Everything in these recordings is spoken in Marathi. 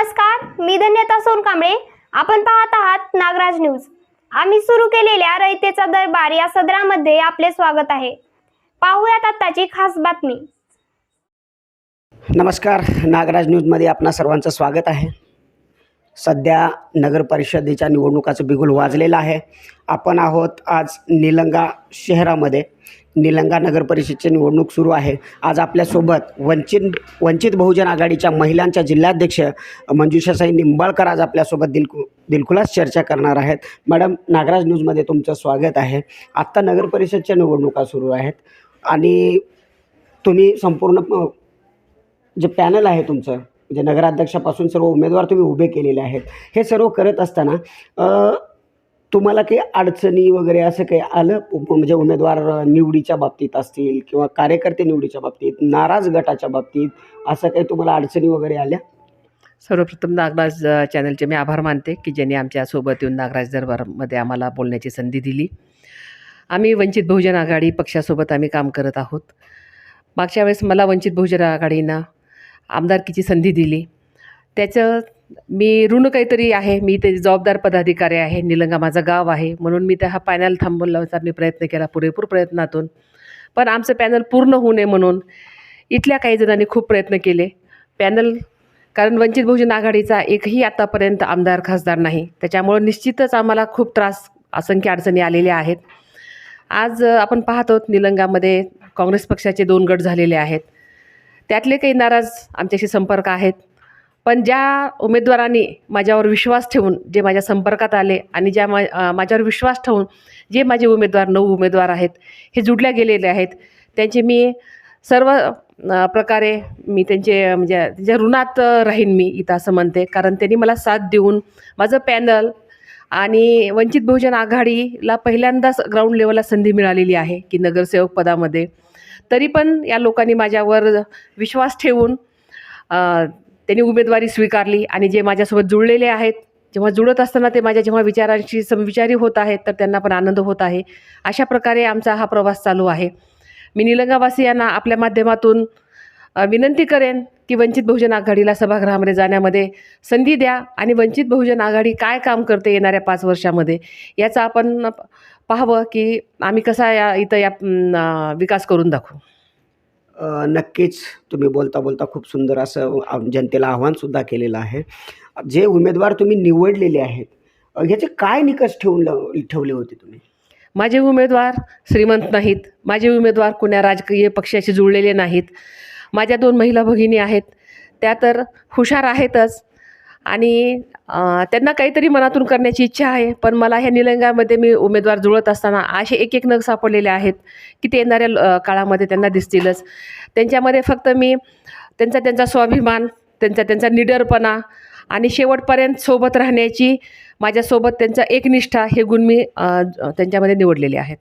नमस्कार मी धन्यता सोनकांबळे. आपण पाहत आहात नागराज न्यूज. आम्ही सुरू केलेल्या रयतेचा दरबार या सदरामध्ये आपले स्वागत आहे. पाहूयात आत्ताची खास बातमी. नमस्कार नागराज न्यूजमध्ये आपणा सर्वांचं स्वागत आहे. सध्या नगर परिषदेच्या निवडणुकाचं बिगुल वाजलेलं आहे. आपण आहोत आज निलंगा शहरामध्ये. निलंगा नगर परिषदेची निवडणूक सुरू आहे. आज आपल्यासोबत वंचित वंचित बहुजन आघाडीच्या महिलांच्या जिल्हाध्यक्ष मंजुषासाई निंबाळकर आज आपल्यासोबत दिलकु दिलखुलास चर्चा करणार आहेत. मॅडम नागराज न्यूजमध्ये तुमचं स्वागत आहे. आत्ता नगर परिषदच्या निवडणुका सुरू आहेत आणि तुम्ही संपूर्ण जे पॅनल आहे तुमचं म्हणजे नगराध्यक्षापासून सर्व उमेदवार तुम्ही उभे केलेले आहेत हे सर्व करत असताना तुम्हाला काही अडचणी वगैरे असं काही आलं? म्हणजे उमेदवार निवडीच्या बाबतीत असतील किंवा कार्यकर्ते निवडीच्या बाबतीत नाराज गटाच्या बाबतीत असं काही तुम्हाला अडचणी वगैरे आल्या? सर्वप्रथम नागराज चॅनलचे मी आभार मानते की ज्यांनी आमच्यासोबत येऊन नागराज दरबारमध्ये आम्हाला बोलण्याची संधी दिली. आम्ही वंचित बहुजन आघाडी पक्षासोबत आम्ही काम करत आहोत. मागच्या वेळेस मला वंचित बहुजन आघाडीनं आमदारकीची संधी दिली. त्याचं मी ऋण काहीतरी आहे मी ते जबाबदार पदाधिकारी आहे निलंगा माझं गाव आहे म्हणून मी त्या हा पॅनल लावायचा मी प्रयत्न केला पुरेपूर प्रयत्नातून. पण आमचं पॅनल पूर्ण होऊ नये म्हणून इथल्या काही जणांनी खूप प्रयत्न केले. पॅनल कारण वंचित बहुजन आघाडीचा एकही आतापर्यंत आमदार खासदार नाही. त्याच्यामुळं निश्चितच आम्हाला खूप त्रास असंख्य अडचणी आलेल्या आहेत. आज आपण पाहत आहोत निलंगामध्ये काँग्रेस पक्षाचे दोन गट झालेले आहेत. त्यातले काही नाराज आमच्याशी संपर्क आहेत. पण ज्या उमेदवारांनी माझ्यावर विश्वास ठेवून जे माझ्या संपर्कात आले आणि ज्या मा माझ्यावर विश्वास ठेवून जे माझे उमेदवार नऊ उमेदवार आहेत हे जुडल्या गेलेले आहेत त्यांचे मी सर्व प्रकारे मी त्यांचे म्हणजे त्यांच्या ऋणात राहीन मी इथं असं म्हणते. कारण त्यांनी मला साथ देऊन माझं पॅनल आणि वंचित बहुजन आघाडीला पहिल्यांदाच ग्राउंड लेवलला संधी मिळालेली आहे की नगरसेवक पदामध्ये. तरी पण या लोकांनी माझ्यावर विश्वास ठेवून त्यांनी उमेदवारी स्वीकारली आणि जे माझ्यासोबत जुळलेले आहेत जेव्हा जुळत असताना ते माझ्या जेव्हा विचारांशी समविचारी होत आहेत तर त्यांना पण आनंद होत आहे. अशा प्रकारे आमचा हा प्रवास चालू आहे. मी निलंगावासियांना आपल्या माध्यमातून विनंती करेन की वंचित बहुजन आघाडीला सभागृहामध्ये जाण्यामध्ये संधी द्या आणि वंचित बहुजन आघाडी काय काम करते येणाऱ्या पाच वर्षामध्ये याचा आपण पाहावं की आम्ही कसा या इथं या विकास करून दाखवू. नक्कीच तुम्ही बोलता बोलता खूप सुंदर असं जनतेला आव्हानसुद्धा केलेलं आहे. जे उमेदवार तुम्ही निवडलेले आहेत ह्याचे काय निकष ठेवून ठेवले होते तुम्ही? माझे उमेदवार श्रीमंत नाहीत. माझे उमेदवार कुण्या राजकीय पक्षाशी जुळलेले नाहीत. माझ्या दोन महिला भगिनी आहेत. त्या तर हुशार आहेतच आणि त्यांना काहीतरी मनातून करण्याची इच्छा आहे. पण मला ह्या निलंगामध्ये मी उमेदवार जुळत असताना असे एक एक नग सापडलेले आहेत की ते येणाऱ्या काळामध्ये त्यांना दिसतीलच. त्यांच्यामध्ये फक्त मी त्यांचा त्यांचा स्वाभिमान त्यांचा त्यांचा निडरपणा आणि शेवटपर्यंत सोबत राहण्याची माझ्यासोबत त्यांचा एकनिष्ठा हे गुण मी त्यांच्यामध्ये निवडलेले आहेत.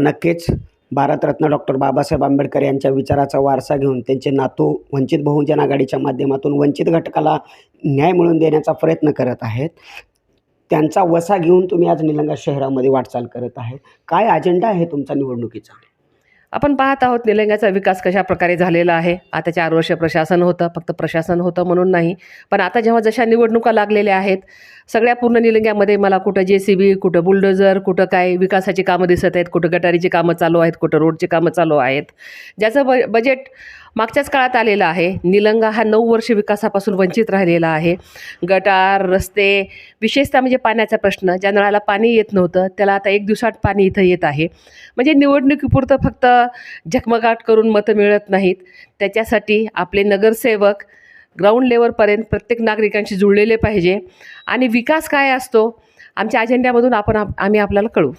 नक्कीच. भारतरत्न डॉक्टर बाबासाहेब आंबेडकर यांच्या विचाराचा वारसा घेऊन त्यांचे नातू वंचित बहुजन आघाडीच्या माध्यमातून वंचित घटकाला न्याय मिळवून देण्याचा प्रयत्न करत आहेत. त्यांचा वसा घेऊन तुम्ही आज निलंगा शहरामध्ये वाटचाल करत आहे काय अजेंडा आहे तुमचा निवडणुकीचा? आपण पाहत आहोत निलंग्याचा विकास कशा प्रकारे झालेला आहे? आता चार वर्ष प्रशासन होतं फक्त प्रशासन होतं म्हणून नाही. पण आता जेव्हा जशा निवडणुका लागलेल्या आहेत सगळ्या पूर्ण निलंग्यामध्ये मला कुठं जे सी बी कुठं बुलडोजर कुठं काय विकासाची कामं दिसत आहेत कुठं गटारीची कामं चालू आहेत कुठं रोडची कामं चालू आहेत. ज्याचं ब बजेट मागच्याच काळात आलेला आहे. निलंगा हा नऊ वर्ष विकासापासून वंचित राहिलेला आहे. गटार रस्ते विशेषतः म्हणजे पाण्याचा प्रश्न ज्या नळाला पाणी येत नव्हतं त्याला आता एक दिवसात पाणी इथं येत आहे. म्हणजे निवडणुकीपुरतं फक्त झगमगाट करून मतं मिळत नाहीत. त्याच्यासाठी आपले नगरसेवक ग्राउंड लेवलपर्यंत प्रत्येक नागरिकांशी जुळलेले पाहिजे. आणि विकास काय असतो? आमच्या अजेंड्यामधून आपण आम्ही आपल्याला कळू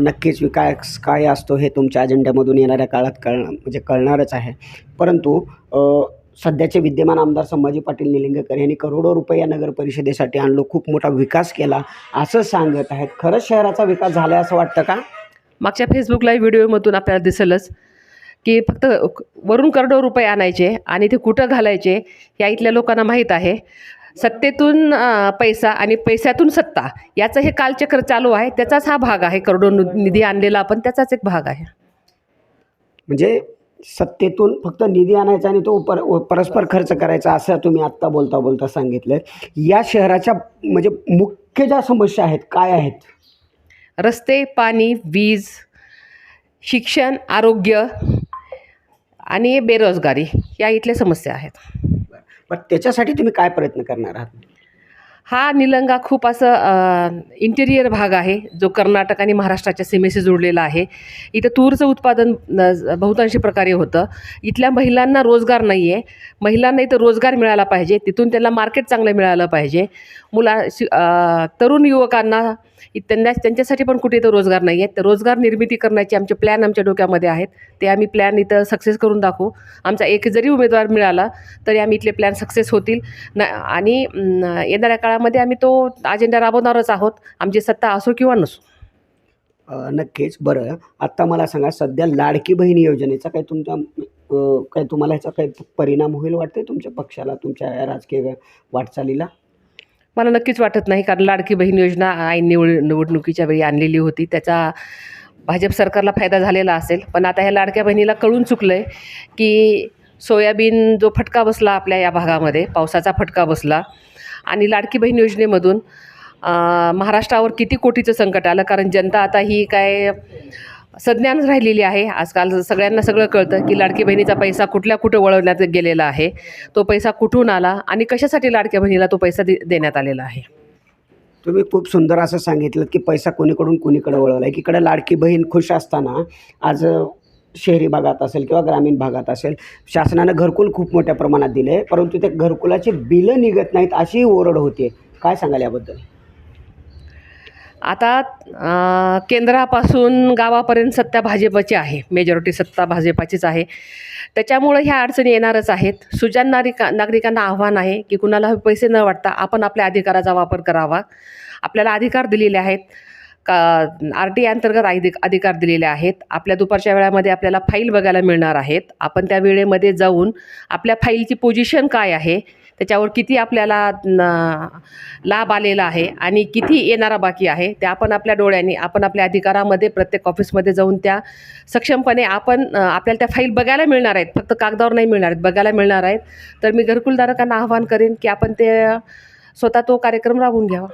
नक्कीच विकास काय असतो हे तुमच्या अजेंड्यामधून येणाऱ्या काळात कळ म्हणजे कळणारच आहे. परंतु सध्याचे विद्यमान आमदार संभाजी पाटील निलिंगकर यांनी करोडो रुपये या नगर परिषदेसाठी आणलो खूप मोठा विकास केला असं सांगत आहेत. खरंच शहराचा विकास झाला असं वाटतं का? मागच्या फेसबुक लाईव्ह व्हिडिओमधून आपल्याला दिसलंच की फक्त वरून करोडो रुपये आणायचे आणि ते कुठं घालायचे या इथल्या लोकांना माहीत आहे. सत्तेतून पैसा आणि पैशातून सत्ता याचं हे कालचक्र चालू आहे. त्याचाच हा भाग आहे. करोडो निधी आणलेला आपण त्याचाच एक भाग आहे. म्हणजे सत्तेतून फक्त निधी आणायचा आणि तो पर परस्पर खर्च करायचा असं तुम्ही आत्ता बोलता बोलता सांगितलं या शहराच्या म्हणजे मुख्य ज्या समस्या आहेत काय आहेत? रस्ते पाणी वीज शिक्षण आरोग्य आणि बेरोजगारी या इथल्या समस्या आहेत. पण त्याच्यासाठी तुम्ही काय प्रयत्न करणार आहात? हा निलंगा खूप असं इंटेरियर भाग आहे जो कर्नाटक आणि महाराष्ट्राच्या सीमेशी जोडलेला आहे. इथं तूरचं उत्पादन बहुतांशी प्रकारे होतं. इथल्या महिलांना रोजगार नाही आहे महिलांना इथं रोजगार मिळाला पाहिजे. तिथून त्यांना मार्केट चांगलं मिळालं पाहिजे. मुला शि तरुण युवकांना त्यांना त्यांच्यासाठी पण कुठे इथं रोजगार नाही आहेत तर रोजगार निर्मिती करण्याचे आमचे प्लॅन आमच्या डोक्यामध्ये आहेत. ते आम्ही प्लॅन इथं सक्सेस करून दाखवू. आमचा एक जरी उमेदवार मिळाला तरी आम्ही इथले प्लॅन सक्सेस होतील. न आणि येणाऱ्या येणाऱ्या काळामध्ये आम्ही तो अजेंडा राबवणारच आहोत. आमची सत्ता असो किंवा नसो. नक्कीच. बरं. आत्ता मला सांगा सध्या लाडकी बहीण योजनेचा काही तुमच्या काही तुम्हाला ह्याचा काही परिणाम होईल वाटते तुमच्या पक्षाला तुमच्या राजकीय वाटचालीला? मला नक्कीच वाटत नाही कारण लाडकी बहीण योजना ऐन निवड निवडणुकीच्या वेळी आणलेली होती. त्याचा भाजप सरकारला फायदा झालेला असेल. पण आता ह्या लाडक्या बहिणीला कळून चुकलं आहे की सोयाबीन जो फटका बसला आपल्या या भागामध्ये पावसाचा फटका बसला आणि लाडकी बहीण योजनेमधून महाराष्ट्रावर किती कोटीचं संकट आलं? कारण जनता आता ही काय सज्ञानच राहिलेली आहे. आजकाल सगळ्यांना सगळं कळतं की लाडकी बहिणीचा पैसा कुठल्या कुठं वळवण्यात गेलेला आहे. तो पैसा कुठून आला आणि कशासाठी लाडक्या बहिणीला तो पैसा दे देण्यात आलेला आहे? तुम्ही खूप सुंदर असं सांगितलं की पैसा कोणीकडून कोणीकडे वळवला आहे इकडे लाडकी बहीण खुश असताना आज शहरी भागात असेल किंवा ग्रामीण भागात असेल शासनानं घरकुल खूप मोठ्या प्रमाणात दिले परंतु ते घरकुलाची बिलं निघत नाहीत अशी ओरड होते काय सांगाल याबद्दल? आता केंद्रापासून गावापर्यंत सत्ता भाजपची आहे. मेजॉरिटी सत्ता भाजपाचीच आहे. त्याच्यामुळं ह्या अडचणी येणारच आहेत. सुजान नागरिका नागरिकांना आव्हान आहे की कुणाला पैसे न वाटता आपण आपल्या अधिकाराचा वापर करावा. आपल्याला अधिकार दिलेले आहेत. का आर टी अंतर्गत अधिक अधिकार दिलेले आहेत. आपल्या दुपारच्या वेळामध्ये आपल्याला फाईल बघायला मिळणार आहेत. आपण त्या वेळेमध्ये जाऊन आपल्या फाईलची पोझिशन काय आहे त्याच्यावर किती आपल्याला लाभ आलेला आहे आणि किती येणारा बाकी आहे ते आपण आपल्या डोळ्यांनी आपण आपल्या अधिकारामध्ये प्रत्येक ऑफिसमध्ये जाऊन त्या सक्षमपणे आपण आपल्याला त्या फाईल बघायला मिळणार आहेत. फक्त कागदावर नाही मिळणार आहेत बघायला मिळणार आहेत. तर मी घरकुलधारकांना आवाहन करेन की आपण ते स्वतः तो कार्यक्रम राबवून घ्यावा.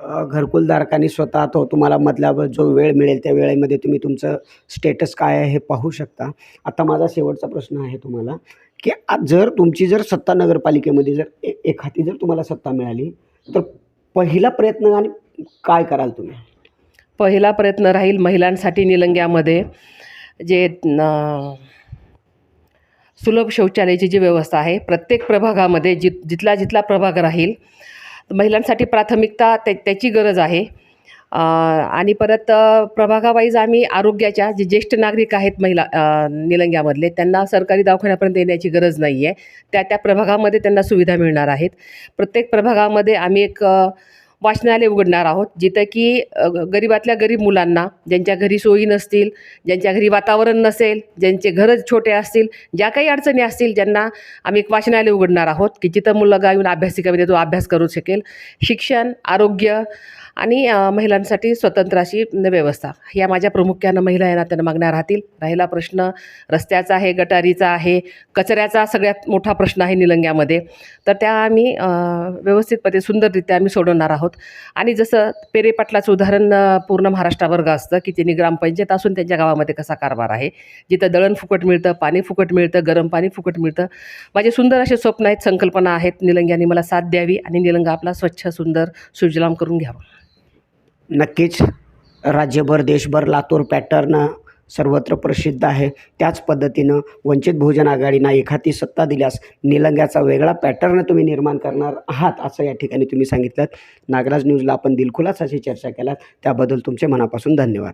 घरकुलधारकांनी स्वतः तो तुम्हाला मधला जो वेळ मिळेल त्या वेळेमध्ये तुम्ही तुमचं स्टेटस काय आहे हे पाहू शकता. आता माझा शेवटचा प्रश्न आहे तुम्हाला की जर तुमची जर सत्ता नगरपालिकेमध्ये जर ए एखादी जर तुम्हाला सत्ता मिळाली तर पहिला प्रयत्न आणि काय कराल तुम्ही? पहिला प्रयत्न राहील महिलांसाठी निलंग्यामध्ये जे न- सुलभ शौचालयाची जी व्यवस्था आहे प्रत्येक प्रभागामध्ये जि जिथला जिथला प्रभाग राहील महिलांसाठी प्राथमिकता त्या त्याची गरज आहे. आणि परत प्रभागावाईज आम्ही आरोग्याच्या जे ज्येष्ठ नागरिक आहेत महिला निलंग्यामधले त्यांना सरकारी दवाखान्यापर्यंत येण्याची गरज नाही आहे त्या त्या प्रभागामध्ये त्यांना सुविधा मिळणार आहेत. प्रत्येक प्रभागामध्ये आम्ही एक वाचनालय उघडणार आहोत. जिथं की गरीबातल्या गरीब मुलांना ज्यांच्या घरी सोयी नसतील ज्यांच्या घरी वातावरण नसेल ज्यांचे घरं छोटे असतील ज्या काही अडचणी असतील ज्यांना आम्ही एक वाचनालय उघडणार आहोत. की जिथं मुलगा येऊन अभ्यासिकामध्ये तो अभ्यास करू शकेल. शिक्षण आरोग्य आणि महिलांसाठी स्वतंत्र अशी व्यवस्था. या माझ्या प्रामुख्यानं महिला या नात्यानं मागण्या राहतील. राहिला प्रश्न रस्त्याचा आहे गटारीचा आहे कचऱ्याचा सगळ्यात मोठा प्रश्न आहे निलंग्यामध्ये. तर त्या आम्ही व्यवस्थितपणे सुंदररित्या आम्ही सोडवणार आहोत. आणि जसं पेरे पाटलाचं उदाहरण पूर्ण महाराष्ट्रावर असतं की त्यांनी ग्रामपंचायत असून त्यांच्या गावामध्ये कसा कारभार आहे. जिथं दळण फुकट मिळतं पाणी फुकट मिळतं गरम पाणी फुकट मिळतं. माझे सुंदर असे स्वप्न आहेत संकल्पना आहेत. निलंग्याने मला साथ द्यावी आणि निलंग आपला स्वच्छ सुंदर सुजलाम करून घ्यावा. नक्कीच. राज्यभर देशभर लातूर पॅटर्न सर्वत्र प्रसिद्ध आहे. त्याच पद्धतीनं वंचित बहुजन आघाडीनं एखादी सत्ता दिल्यास निलंग्याचा वेगळा पॅटर्न तुम्ही निर्माण करणार आहात असं या ठिकाणी तुम्ही सांगितलं. नागराज न्यूजला आपण दिलखुलास अशी चर्चा केलात. त्याबद्दल तुमचे मनापासून धन्यवाद.